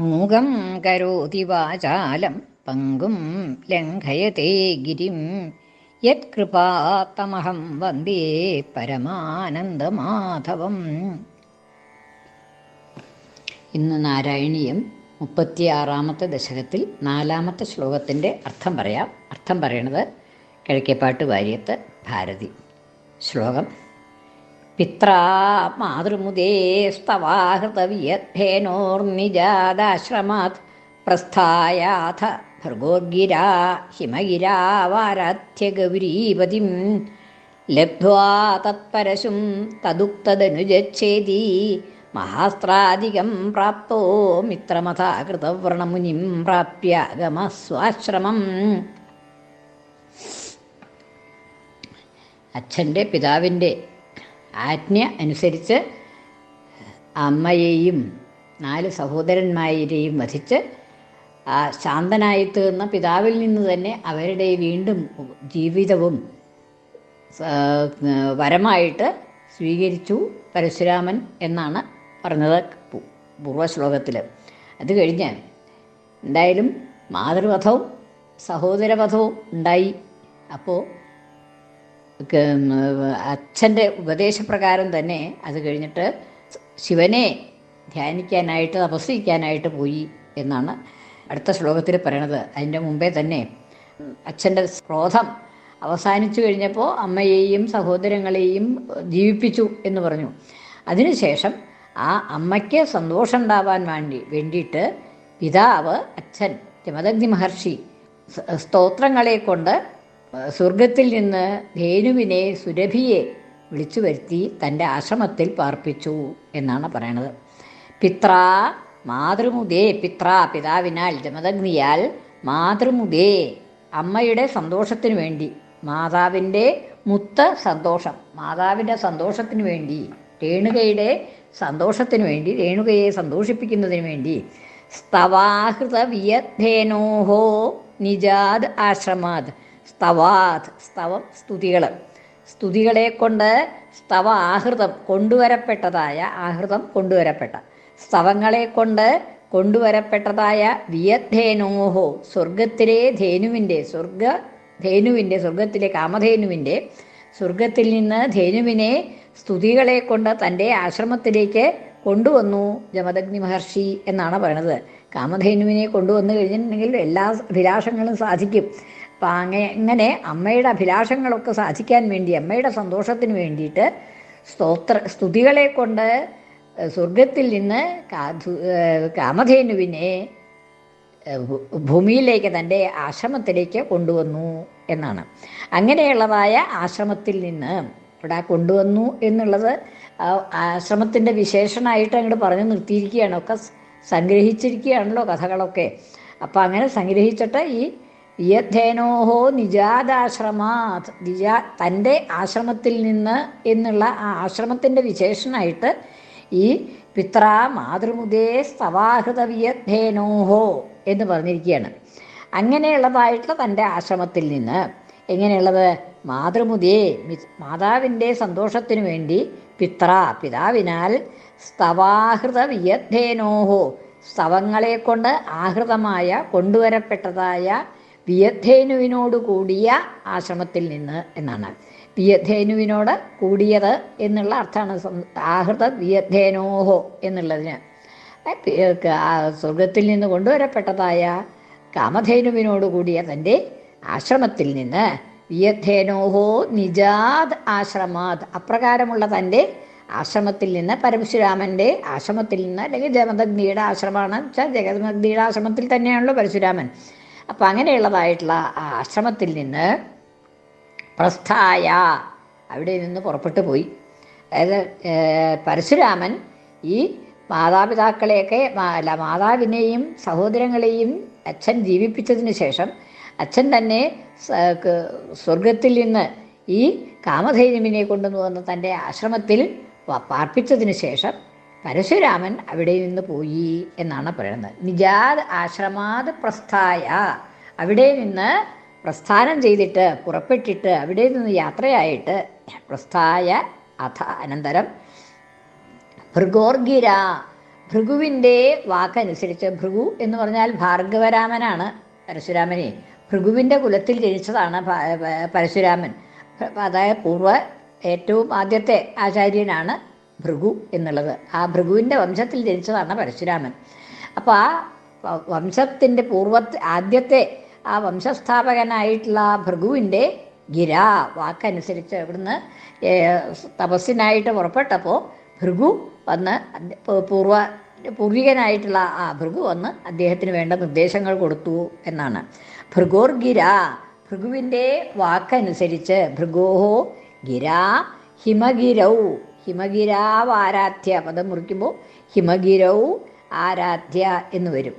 മൂകം കരോതി വാചാലം പങ്കും ലംഘയത്തെ ഗിരിം. യത്കൃപാത്തമഹം വന്ദേ പരമാനന്ദമാധവം. ഇന്ന് നാരായണീയം മുപ്പത്തിയാറാമത്തെ ദശകത്തിൽ നാലാമത്തെ ശ്ലോകത്തിന്റെ അർത്ഥം പറയാം. അർത്ഥം പറയണത് കിഴക്കേപ്പാട്ട് വാര്യത്ത് ഭാരതി. ശ്ലോകം പിത്രാ മാതൃമുദേ സ്തവാഹൃതവിയദ്ധേനോർനിജാതാശ്രമാത് പ്രസ്ഥായാഥ ഭർഗോർഗിരാ ഹിമഗിരാവാരാധ്യഗൗരീപതിം ലബ്ധ്വാ തത്പരശും തദുക്തദനുജച്ഛേദീ മഹാസ്ത്രാധികം പ്രാപ്തോ മിത്രമഥാകൃതവ്രണമുനിം പ്രാപ്യാഗമസ്വാശ്രമം. അച്ഛന്റെ പിതാവിന്റെ ആജ്ഞ അനുസരിച്ച് അമ്മയെയും നാല് സഹോദരന്മാരെയും വധിച്ച് ആ ശാന്തനായി തീർന്ന പിതാവിൽ നിന്ന് തന്നെ അവരുടെ വീണ്ടും ജീവിതവും വരമായിട്ട് സ്വീകരിച്ചു പരശുരാമൻ എന്നാണ് പറഞ്ഞത് പൂർവശ്ലോകത്തിൽ അത് കഴിഞ്ഞ് എന്തായാലും മാതൃവധവും സഹോദരവധവും ഉണ്ടായി. അപ്പോൾ അച്ഛന്റെ ഉപദേശപ്രകാരം തന്നെ അത് കഴിഞ്ഞിട്ട് ശിവനെ ധ്യാനിക്കാനായിട്ട് തപസ്സിക്കാനായിട്ട് പോയി എന്നാണ് അടുത്ത ശ്ലോകത്തിൽ പറയണത്. അതിന്റെ മുമ്പേ തന്നെ അച്ഛന്റെ ക്രോധം അവസാനിച്ചു കഴിഞ്ഞപ്പോൾ അമ്മയെയും സഹോദരങ്ങളെയും ജീവിപ്പിച്ചു എന്ന് പറഞ്ഞു. അതിനുശേഷം ആ അമ്മയ്ക്ക് സന്തോഷം ഉണ്ടാവാൻ വേണ്ടി വേണ്ടിയിട്ട് പിതാവ് അച്ഛൻ ജമദഗ്നി മഹർഷി സ്തോത്രങ്ങളെ കൊണ്ട് സ്വർഗത്തിൽ നിന്ന് ധേനുവിനെ സുരഭിയെ വിളിച്ചു വരുത്തി തന്റെ ആശ്രമത്തിൽ പാർപ്പിച്ചു എന്നാണ് പറയണത്. പിത്ര മാതൃമുദേ പിത്ര പിതാവിനാൽ ജമദഗ്നിയാൽ മാതൃമുദേ അമ്മയുടെ സന്തോഷത്തിന് വേണ്ടി മാതാവിന്റെ മുത്ത സന്തോഷം മാതാവിന്റെ സന്തോഷത്തിന് വേണ്ടി രേണുകയുടെ സന്തോഷത്തിന് വേണ്ടി രേണുകയെ സന്തോഷിപ്പിക്കുന്നതിന് വേണ്ടി സ്തവാഹൃത വിയധേനോഹോ നിജാദ് ആശ്രമാത് സ്തവാത് സ്തവം സ്തുതികൾ സ്തുതികളെ. കൊണ്ട് സ്തവ ആഹൃതം കൊണ്ടുവരപ്പെട്ടതായ ആഹൃതം കൊണ്ടുവരപ്പെട്ട. സ്തവങ്ങളെ കൊണ്ട് കൊണ്ടുവരപ്പെട്ടതായ വിയധേനോഹോ സ്വർഗത്തിലെ ധേനുവിന്റെ സ്വർഗ ധേനുവിന്റെ സ്വർഗത്തിലെ കാമധേനുവിന്റെ സ്വർഗത്തിൽ നിന്ന് ധേനുവിനെ സ്തുതികളെ കൊണ്ട് തന്റെ ആശ്രമത്തിലേക്ക് കൊണ്ടുവന്നു ജമദഗ്നി മഹർഷി എന്നാണ് പറയണത് കാമധേനുവിനെ കൊണ്ടുവന്നു കഴിഞ്ഞിട്ടുണ്ടെങ്കിൽ എല്ലാ അഭിലാഷങ്ങളും സാധിക്കും. അപ്പം അങ്ങനെ അമ്മയുടെ അഭിലാഷങ്ങളൊക്കെ സാധിക്കാൻ വേണ്ടി അമ്മയുടെ സന്തോഷത്തിന് വേണ്ടിയിട്ട് സ്തോത്ര സ്തുതികളെ കൊണ്ട് സ്വർഗത്തിൽ നിന്ന് കാമധേനുവിനെ ഭൂമിയിലേക്ക് തന്റെ ആശ്രമത്തിലേക്ക് കൊണ്ടുവന്നു എന്നാണ്. അങ്ങനെയുള്ളതായ ആശ്രമത്തിൽ നിന്ന് ഇവിടെ കൊണ്ടുവന്നു എന്നുള്ളത് ആശ്രമത്തിന്റെ വിശേഷണമായിട്ട് അങ്ങോട്ട് പറഞ്ഞു നിർത്തിയിരിക്കുകയാണ്. ഒക്കെ സംഗ്രഹിച്ചിരിക്കുകയാണല്ലോ കഥകളൊക്കെ. അപ്പം അങ്ങനെ സംഗ്രഹിച്ചിട്ട് ഈ യഥേനോഹോ നിജാദാശ്രമാത് നിജാ തന്റെ ആശ്രമത്തിൽ നിന്ന് എന്നുള്ള ആ ആശ്രമത്തിന്റെ വിശേഷനായിട്ട് ഈ പിത്ര മാതൃമുദേ സ്തവാഹൃത വിയധേനോഹോ എന്ന് പറഞ്ഞിരിക്കുകയാണ്. അങ്ങനെയുള്ളതായിട്ടുള്ള തന്റെ ആശ്രമത്തിൽ നിന്ന് എങ്ങനെയുള്ളത്? മാതൃമുദേ മാതാവിന്റെ സന്തോഷത്തിനു വേണ്ടി പിത്ര പിതാവിനാൽ സ്തവാഹൃത വിയദ്ധേനോഹോ സ്തവങ്ങളെ കൊണ്ട് ആഹൃതമായ കൊണ്ടുവരപ്പെട്ടതായ വിയദ്ധേനുവിനോട് കൂടിയ ആശ്രമത്തിൽ നിന്ന് എന്നാണ്. വിയദ്ധേനുവിനോട് കൂടിയത് എന്നുള്ള അർത്ഥമാണ് ആഹൃത വിയദ്ധേനോഹോ എന്നുള്ളതിന്. സ്വർഗത്തിൽ നിന്ന് കൊണ്ടുവരപ്പെട്ടതായ കാമധേനുവിനോട് കൂടിയ തന്റെ ആശ്രമത്തിൽ നിന്ന് വിയദ്ധേനോഹോ നിജാദ് ആശ്രമാത് അപ്രകാരമുള്ള തന്റെ ആശ്രമത്തിൽ നിന്ന് പരശുരാമന്റെ ആശ്രമത്തിൽ നിന്ന് അല്ലെങ്കിൽ ജമദഗ്നിയുടെ ആശ്രമമാണ്. വെച്ചാൽ ജഗദഗ്നിയുടെ ആശ്രമത്തിൽ തന്നെയാണല്ലോ പരശുരാമൻ. അപ്പം അങ്ങനെയുള്ളതായിട്ടുള്ള ആ ആശ്രമത്തിൽ നിന്ന് പ്രസ്ഥായ അവിടെ നിന്ന് പുറപ്പെട്ടു പോയി. അതായത് പരശുരാമൻ ഈ മാതാപിതാക്കളെയൊക്കെ അല്ല മാതാവിനെയും സഹോദരങ്ങളെയും അച്ഛൻ ജീവിപ്പിച്ചതിന് ശേഷം അച്ഛൻ തന്നെ സ്വർഗത്തിൽ നിന്ന് ഈ കാമധൈര്യമിനെ കൊണ്ടുവന്ന് തന്റെ ആശ്രമത്തിൽ പാർപ്പിച്ചതിന് ശേഷം പരശുരാമൻ അവിടെ നിന്ന് പോയി എന്നാണ് പറയുന്നത്. നിജാദ് ആശ്രമാത് പ്രസ്ഥായ. അവിടെ നിന്ന് പ്രസ്ഥാനം ചെയ്തിട്ട് പുറപ്പെട്ടിട്ട് അവിടെ നിന്ന് യാത്രയായിട്ട് പ്രസ്ഥായ അഥ അനന്തരം ഭൃഗോർഗിര. ഭൃഗുവിന്റെ വാക്കനുസരിച്ച് ഭൃഗു എന്ന് പറഞ്ഞാൽ ഭാർഗവരാമനാണ് പരശുരാമനെ. ഭൃഗുവിന്റെ കുലത്തിൽ ജനിച്ചതാണ് പരശുരാമൻ. അതായത് പൂർവ ഏറ്റവും ആദ്യത്തെ ആചാര്യനാണ് ഭൃഗു എന്നുള്ളത്. ആ ഭൃഗുവിന്റെ വംശത്തിൽ ജനിച്ചതാണ് പരശുരാമൻ. അപ്പോൾ ആ വംശത്തിന്റെ പൂർവ ആദ്യത്തെ ആ വംശസ്ഥാപകനായിട്ടുള്ള ഭൃഗുവിന്റെ ഗിര വാക്കനുസരിച്ച് ഇവിടുന്ന് തപസ്സിനായിട്ട് പുറപ്പെട്ടപ്പോൾ ഭൃഗു വന്ന് പൂർവ പൂർവികനായിട്ടുള്ള ആ ഭൃഗു വന്ന് അദ്ദേഹത്തിന് വേണ്ട നിർദ്ദേശങ്ങൾ കൊടുത്തു എന്നാണ്. ഭൃഗോർ ഗിര ഭൃഗുവിന്റെ വാക്കനുസരിച്ച് ഭൃഗോഹോ ഗിര ഹിമഗിരൗ ഹിമഗിരാവാരാധ്യ പദം മുറിക്കുമ്പോൾ ഹിമഗിരൗ ആരാധ്യ എന്ന് വരും.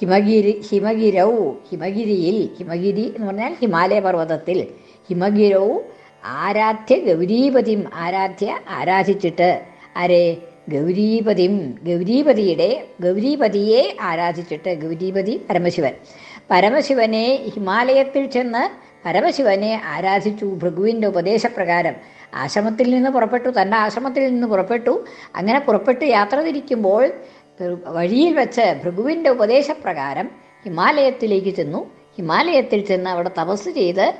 ഹിമഗിരി ഹിമഗിരൗ ഹിമഗിരിയിൽ ഹിമഗിരി എന്ന് പറഞ്ഞാൽ ഹിമാലയ പർവതത്തിൽ ഹിമഗിരൗ ആരാധ്യ ഗൗരീപതിം ആരാധ്യ ആരാധിച്ചിട്ട് ആരെ? ഗൗരീപതിം ഗൗരീപതിയുടെ ഗൗരീപതിയെ ആരാധിച്ചിട്ട് ഗൗരീപതി പരമശിവൻ. പരമശിവനെ ഹിമാലയത്തിൽ ചെന്ന് പരമശിവനെ ആരാധിച്ചു ഭൃഗുവിന്റെ ഉപദേശപ്രകാരം. ആശ്രമത്തിൽ നിന്ന് പുറപ്പെട്ടു തന്റെ ആശ്രമത്തിൽ നിന്ന് പുറപ്പെട്ടു. അങ്ങനെ പുറപ്പെട്ട് യാത്ര തിരിക്കുമ്പോൾ വഴിയിൽ വെച്ച് ഭൃഗുവിന്റെ ഉപദേശപ്രകാരം ഹിമാലയത്തിലേക്ക് ചെന്നു. ഹിമാലയത്തിൽ ചെന്ന് അവിടെ തപസ് ചെയ്ത്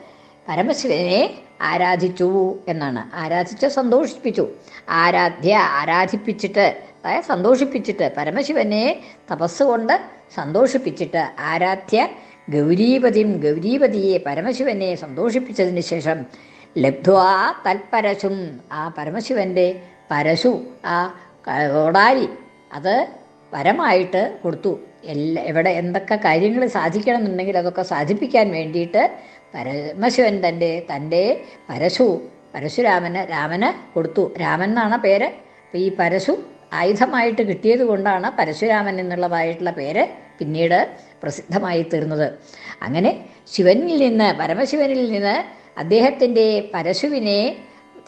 പരമശിവനെ ആരാധിച്ചു എന്നാണ്. ആരാധിച്ച് സന്തോഷിപ്പിച്ചു. ആരാധ്യ ആരാധിപ്പിച്ചിട്ട് അതായത് സന്തോഷിപ്പിച്ചിട്ട് പരമശിവനെ തപസ് കൊണ്ട് സന്തോഷിപ്പിച്ചിട്ട് ആരാധ്യ ഗൗരീപതിയും ഗൗരീപതിയെ പരമശിവനെ സന്തോഷിപ്പിച്ചതിന് ശേഷം ലബ്ധ്വാ തൽപരശും ആ പരമശിവന്റെ പരശു ആ കോടാലി അത് പരമായിട്ട് കൊടുത്തു. എല്ലാ എവിടെ എന്തൊക്കെ കാര്യങ്ങൾ സാധിക്കണമെന്നുണ്ടെങ്കിൽ അതൊക്കെ സാധിപ്പിക്കാൻ വേണ്ടിയിട്ട് പരമശിവൻ തന്റെ തന്റെ പരശു പരശുരാമന് രാമന് കൊടുത്തു. രാമൻ എന്നാണ് പേര്. ഈ പരശു ആയുധമായിട്ട് കിട്ടിയത് കൊണ്ടാണ് പരശുരാമൻ എന്നുള്ളതായിട്ടുള്ള പേര് പിന്നീട് പ്രസിദ്ധമായി തീർന്നത്. അങ്ങനെ ശിവനിൽ നിന്ന് പരമശിവനിൽ നിന്ന് അദ്ദേഹത്തിന്റെ പരശുവിനെ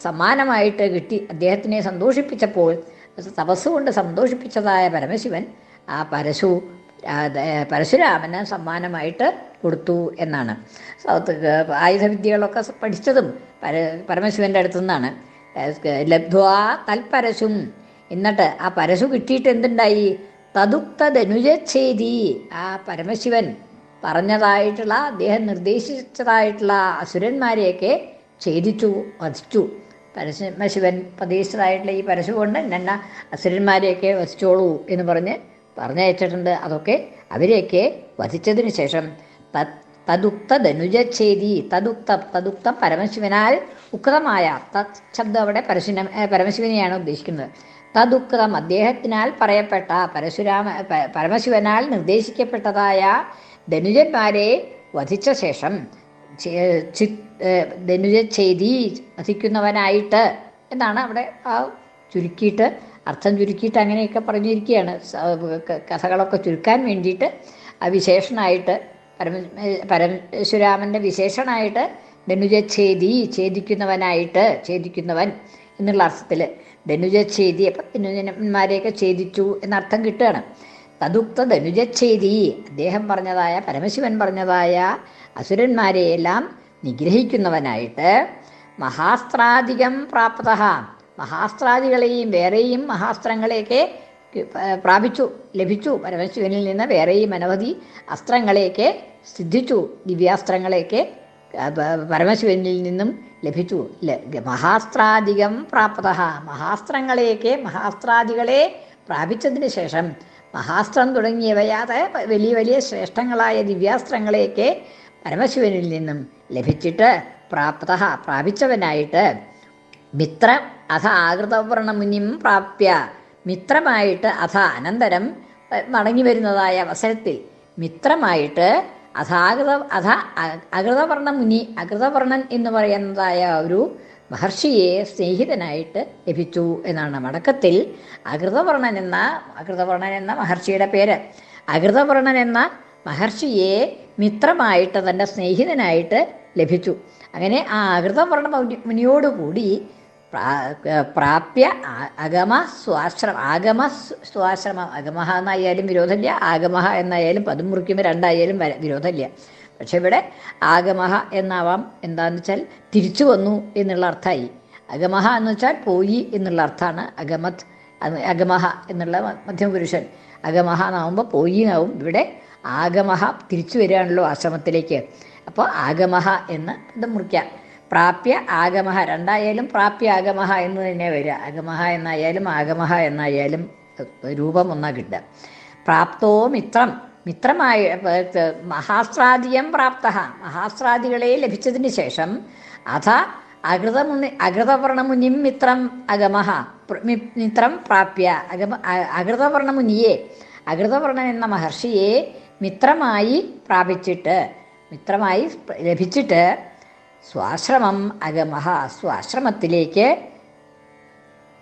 സമ്മാനമായിട്ട് കിട്ടി. അദ്ദേഹത്തിനെ സന്തോഷിപ്പിച്ചപ്പോൾ തപസ്സുകൊണ്ട് സന്തോഷിപ്പിച്ചതായ പരമശിവൻ ആ പരശു പരശുരാമന് സമ്മാനമായിട്ട് കൊടുത്തു എന്നാണ്. സൗത്ത് ആയുധവിദ്യകളൊക്കെ പഠിച്ചതും പര പരമശിവന്റെ അടുത്തു നിന്നാണ് ലബ്ധ്വാ തൽപരശും. എന്നിട്ട് ആ പരശു കിട്ടിയിട്ട് എന്തുണ്ടായി? തതുക്തധനുജച്ഛേദി ആ പരമശിവൻ പറഞ്ഞതായിട്ടുള്ള അദ്ദേഹം നിർദ്ദേശിച്ചതായിട്ടുള്ള അസുരന്മാരെയൊക്കെ ഛേദിച്ചു വധിച്ചു. പരശുമശിവൻ പ്രതീക്ഷിച്ചതായിട്ടുള്ള ഈ പരശു കൊണ്ട് എന്ന അസുരന്മാരെയൊക്കെ വധിച്ചോളൂ എന്ന് പറഞ്ഞ് പറഞ്ഞയച്ചിട്ടുണ്ട്. അതൊക്കെ അവരെയൊക്കെ വധിച്ചതിന് ശേഷം തദുക്ത ധനുജച്ഛേദി തദുക്ത തദുക്ത പരമശിവനാൽ ഉക്തമായ തത് ശബ്ദം അവിടെ പരശുന പരമശിവനെയാണ് ഉദ്ദേശിക്കുന്നത്. തദുക്തം അദ്ദേഹത്തിനാൽ പറയപ്പെട്ട പരശുരാമ പരമശിവനാൽ നിർദ്ദേശിക്കപ്പെട്ടതായ ധനുജന്മാരെ വധിച്ച ശേഷം ചെ- ചി- ഏ, ധനുജച്ഛേദി വധിക്കുന്നവനായിട്ട് എന്നാണ് അവിടെ ആ ചുരുക്കിയിട്ട് അർത്ഥം ചുരുക്കിയിട്ട് അങ്ങനെയൊക്കെ പറഞ്ഞിരിക്കുകയാണ്. കഥകളൊക്കെ ചുരുക്കാൻ വേണ്ടിയിട്ട് ആ വിശേഷണമായിട്ട് പരമ പരശുരാമന്റെ വിശേഷണമായിട്ട് ധനുജച്ഛേദി ഛേദിക്കുന്നവനായിട്ട് ഛേദിക്കുന്നവൻ എന്നുള്ള അർത്ഥത്തിൽ ധനുജച്ഛേദി അപ്പം ധനുജന്മാരെയൊക്കെ ഛേദിച്ചു എന്നർത്ഥം കിട്ടുകയാണ്. തതുക്ത ധനുജച്ഛേദി അദ്ദേഹം പറഞ്ഞതായ പരമശിവൻ പറഞ്ഞതായ അസുരന്മാരെയെല്ലാം നിഗ്രഹിക്കുന്നവനായിട്ട് മഹാസ്ത്രാധികം പ്രാപ്ത മഹാസ്ത്രാദികളെയും വേറെയും മഹാസ്ത്രങ്ങളെയൊക്കെ പ്രാപിച്ചു ലഭിച്ചു. പരമശിവനിൽ നിന്ന് വേറെയും അനവധി അസ്ത്രങ്ങളെയൊക്കെ സിദ്ധിച്ചു. ദിവ്യാസ്ത്രങ്ങളെയൊക്കെ പരമശിവനിൽ നിന്നും ലഭിച്ചു. മഹാസ്ത്രാധികം പ്രാപ്ത. മഹാസ്ത്രങ്ങളെയൊക്കെ മഹാസ്ത്രാദികളെ പ്രാപിച്ചതിന് ശേഷം മഹാസ്ത്രം തുടങ്ങിയവയാതെ വലിയ വലിയ ശ്രേഷ്ഠങ്ങളായ ദിവ്യാസ്ത്രങ്ങളെയൊക്കെ പരമശിവനിൽ നിന്നും ലഭിച്ചിട്ട് പ്രാപ്ത പ്രാപിച്ചവനായിട്ട് മിത്രം അഥ ആകൃതവ്രണമുനിം പ്രാപ്യ. മിത്രമായിട്ട് അഥ അനന്തരം മടങ്ങി വരുന്നതായ അവസരത്തിൽ മിത്രമായിട്ട് അഥാകൃത അഥ അകൃതവർണ മുനി എന്ന് പറയുന്നതായ ഒരു മഹർഷിയെ സ്നേഹിതനായിട്ട് ലഭിച്ചു എന്നാണ് മടക്കത്തിൽ അകൃതവർണൻ എന്ന അകൃതവർണൻ എന്ന മഹർഷിയുടെ പേര്. അകൃതവർണൻ എന്ന മഹർഷിയെ മിത്രമായിട്ട് തന്റെ സ്നേഹിതനായിട്ട് ലഭിച്ചു. അങ്ങനെ ആ അകൃതവർണ മുനി- മുനിയോടുകൂടി പ്രാപ്യ അഗമ സ്വാശ്രമ ആഗമ സ്വാശ്രമം അഗമഹ എന്നായാലും വിരോധമില്ല ആഗമഹ എന്നായാലും പതും മുറിക്കുമ്പോൾ രണ്ടായാലും വര- വിരോധമില്ല. പക്ഷെ ഇവിടെ ആഗമഹ എന്നാവാം എന്താന്ന് വെച്ചാൽ തിരിച്ചു വന്നു എന്നുള്ള അർത്ഥമായി. അഗമഹ എന്ന് വെച്ചാൽ പോയി എന്നുള്ള അർത്ഥമാണ് അഗമത് അഗമഹ എന്നുള്ള മധ്യമപുരുഷൻ. അഗമഹ എന്നാവുമ്പോൾ പോയി എന്നാവും. ഇവിടെ ആഗമഹ തിരിച്ചു വരികയാണല്ലോ ആശ്രമത്തിലേക്ക്. അപ്പോൾ ആഗമഹ എന്ന് ഇത് മുറിക്കാം. പ്രാപ്യ ആഗമഹ രണ്ടായാലും പ്രാപ്യ ആഗമഹ എന്ന് തന്നെ വരിക. അഗമഹ എന്നായാലും ആഗമഹ എന്നായാലും രൂപം ഒന്നാ കിട്ടുക. പ്രാപ്തോ മിത്രം. മിത്രമായ മഹാസ്രാദിയം പ്രാപ്ത മഹാസ്ത്രാദികളെ ലഭിച്ചതിന് ശേഷം അഥ അകൃതമുനി അകൃതവർണമുനിം മിത്രം അഗമഹ മിത്രം പ്രാപ്യ. അഗമ അകൃതവർണമുനിയെ അകൃതവർണൻ എന്ന മഹർഷിയെ മിത്രമായി പ്രാപിച്ചിട്ട് മിത്രമായി ലഭിച്ചിട്ട് സ്വാശ്രമം അഗമഹ സ്വാശ്രമത്തിലേക്ക്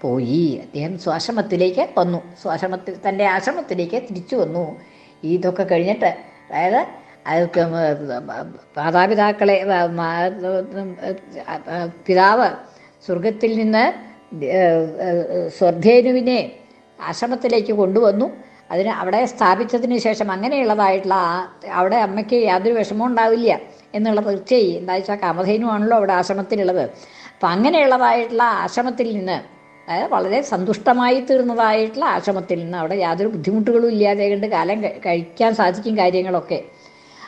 പോയി. അദ്ദേഹം സ്വാശ്രമത്തിലേക്ക് വന്നു. സ്വാശ്രമത്തിൽ തന്റെ ആശ്രമത്തിലേക്ക് തിരിച്ചു വന്നു. ഇതൊക്കെ കഴിഞ്ഞിട്ട് അതായത് അയാൾക്ക് മാതാപിതാക്കളെ പിതാവ് സ്വർഗത്തിൽ നിന്ന് സ്വർധേനുവിനെ ആശ്രമത്തിലേക്ക് കൊണ്ടുവന്നു. അതിന് അവിടെ സ്ഥാപിച്ചതിന് ശേഷം അങ്ങനെയുള്ളതായിട്ടുള്ള അവിടെ അമ്മയ്ക്ക് യാതൊരു വിഷമവും ഉണ്ടാവില്ല. എന്നുള്ള തീർച്ചയായി എന്താ വെച്ചാൽ കാമധേനുവാണല്ലോ അവിടെ ആശ്രമത്തിലുള്ളത്. അപ്പം അങ്ങനെയുള്ളതായിട്ടുള്ള ആശ്രമത്തിൽ നിന്ന് അതായത് വളരെ സന്തുഷ്ടമായി തീർന്നതായിട്ടുള്ള ആശ്രമത്തിൽ നിന്ന് അവിടെ യാതൊരു ബുദ്ധിമുട്ടുകളും ഇല്ലാതെ കണ്ട് കാലം കഴി- കഴിക്കാൻ സാധിക്കും കാര്യങ്ങളൊക്കെ.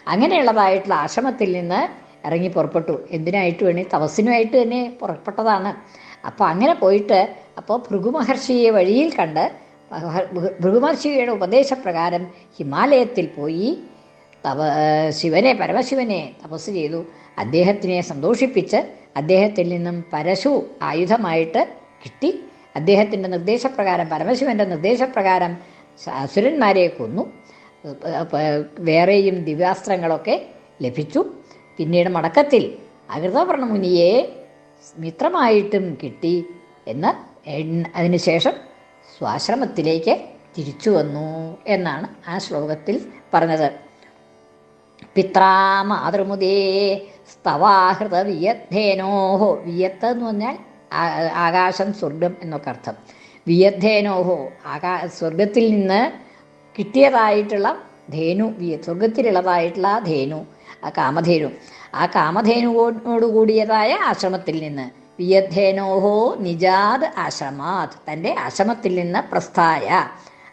അങ്ങനെയുള്ളതായിട്ടുള്ള ആശ്രമത്തിൽ നിന്ന് ഇറങ്ങി പുറപ്പെട്ടു. എന്തിനായിട്ട് വേണേ? തപസ്സിനുമായിട്ട് തന്നെ പുറപ്പെട്ടതാണ്. അപ്പോൾ അങ്ങനെ പോയിട്ട് അപ്പോൾ ഭൃഗു മഹർഷിയെ വഴിയിൽ കണ്ട് ഭൃഗു മഹർഷിയുടെ ഉപദേശപ്രകാരം ഹിമാലയത്തിൽ പോയി തപ ശിവനെ പരമശിവനെ തപസ് ചെയ്തു. അദ്ദേഹത്തിനെ സന്തോഷിപ്പിച്ച് അദ്ദേഹത്തിൽ നിന്നും പരശു ആയുധമായിട്ട് കിട്ടി. അദ്ദേഹത്തിന്റെ നിർദ്ദേശപ്രകാരം പരമശിവന്റെ നിർദ്ദേശപ്രകാരം അസുരന്മാരെ കൊന്നു. വേറെയും ദിവ്യാസ്ത്രങ്ങളൊക്കെ ലഭിച്ചു. പിന്നീട് മടക്കത്തിൽ അകൃതവർണമുനിയെ മിത്രമായിട്ടും കിട്ടി എന്ന് അതിനുശേഷം സ്വാശ്രമത്തിലേക്ക് തിരിച്ചു വന്നു എന്നാണ് ആ ശ്ലോകത്തിൽ പറഞ്ഞത്. പിത്രാ മാതൃമുദേ സ്തവാഹൃത വിയദ്ധേനോഹോ വിയത്ത് എന്ന് പറഞ്ഞാൽ ആകാശം സ്വർഗം എന്നൊക്കെ അർത്ഥം. വിയദ്ധേനോഹോ ആകാ സ്വർഗത്തിൽ നിന്ന് കിട്ടിയതായിട്ടുള്ള ധേനു വിയ സ്വർഗത്തിലുള്ളതായിട്ടുള്ള ആ ധേനു ആ കാമധേനു. ആ കാമധേനുവോട് കൂടിയതായ ആശ്രമത്തിൽ നിന്ന് വിയദ്ധേനോഹോ നിജാത് ആശ്രമാത് തന്റെ ആശ്രമത്തിൽ നിന്ന് പ്രസ്ഥായ.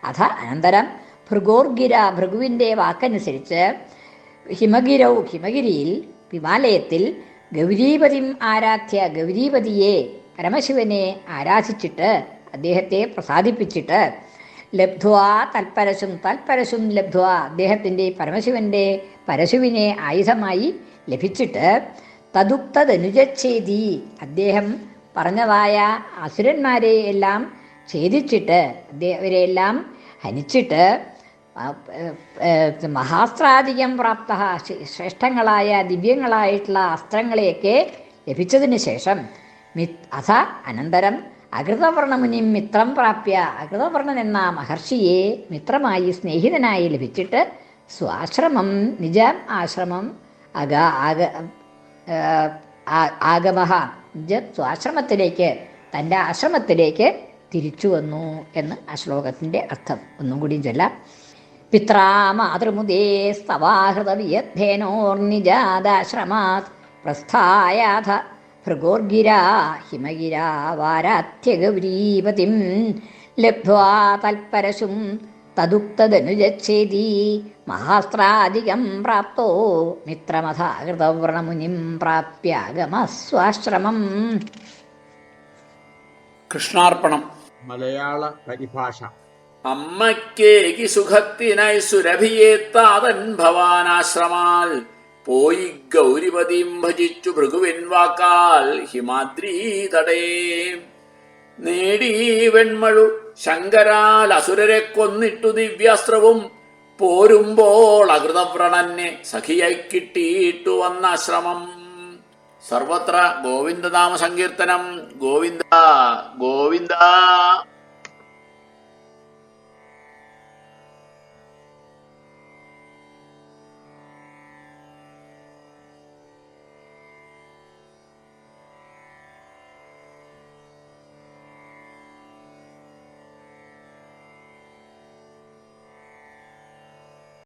അഥ അനന്തരം ഭൃഗോർഗിര ഭൃഗുവിന്റെ വാക്കനുസരിച്ച് ഹിമഗിരൗ ഹിമഗിരിയിൽ ഹിമാലയത്തിൽ ഗൗരീപതിം ആരാധ്യ ഗൗരീപതിയെ പരമശിവനെ ആരാധിച്ചിട്ട് അദ്ദേഹത്തെ പ്രസാദിപ്പിച്ചിട്ട് ലബ്ധ്വാ തൽപരശും തൽപരശും ലബ്ധ്വാ അദ്ദേഹത്തിന്റെ പരമശിവന്റെ പരശുവിനെ ആയുധമായി ലഭിച്ചിട്ട് തതുക്തനുജച്ഛേദി അദ്ദേഹം പറഞ്ഞതായ അസുരന്മാരെ എല്ലാം ഛേദിച്ചിട്ട് അവരെല്ലാം ഹനിച്ചിട്ട് മഹാസ്ത്രാധികം പ്രാപ്ത ശ്രേഷ്ഠങ്ങളായ ദിവ്യങ്ങളായിട്ടുള്ള അസ്ത്രങ്ങളെയൊക്കെ ലഭിച്ചതിന് ശേഷം മി അഥ അനന്തരം അകൃതവർണമുനിം മിത്രം പ്രാപ്യ അകൃതവർണൻ എന്ന മഹർഷിയെ മിത്രമായി സ്നേഹിതനായി ലഭിച്ചിട്ട് സ്വാശ്രമം നിജ ആശ്രമം അഗ ആഗ ആഗമഹ നിജ സ്വാശ്രമത്തിലേക്ക് തന്റെ ആശ്രമത്തിലേക്ക് തിരിച്ചു വന്നു എന്ന് ആ ശ്ലോകത്തിന്റെ അർത്ഥം. ഒന്നും കൂടി ചൊല്ലാം. പിത്രാ മാതൃമുദേ സ്തവാഹൃതവിയദ്ധേനോർനിജാദാശ്രമാത് പ്രസ്ഥായാഥ ഭൃഗോർഗിരാ ഹിമഗിരാ വാരാധ്യഗൗരീപതിം ലബ്ധ്വാ തൽപരശും തദുക്തദനുജച്ഛേദി മഹാസ്ത്രാധികം പ്രാപ്തോ മിത്രമഥാകൃതവ്രണമുനിം പ്രാപ്യാഗമസ്വാശ്രമം. കൃഷ്ണാർപ്പണം. മലയാള പരിഭാഷ. അമ്മയ്ക്കേകി സുഖത്തിനായി സുരഭിയേത്താതൻ ഭവാനാശ്രമാൽ പോയി ഗൗരിപതിയും ഭജിച്ചു ഭൃഗുവിൻ വാക്കാൽ ഹിമാദ്രി തടേ. നേടി വെൺമഴു ശങ്കരാൽ അസുരരെ കൊന്നിട്ടു ദിവ്യാസ്ത്രവും പോരുമ്പോൾ അകൃതവ്രണനെ സഖിയായി കിട്ടിയിട്ടു വന്ന ആശ്രമം സർവത്ര ഗോവിന്ദനാമ സങ്കീർത്തനം ഗോവിന്ദ ഗോവിന്ദ.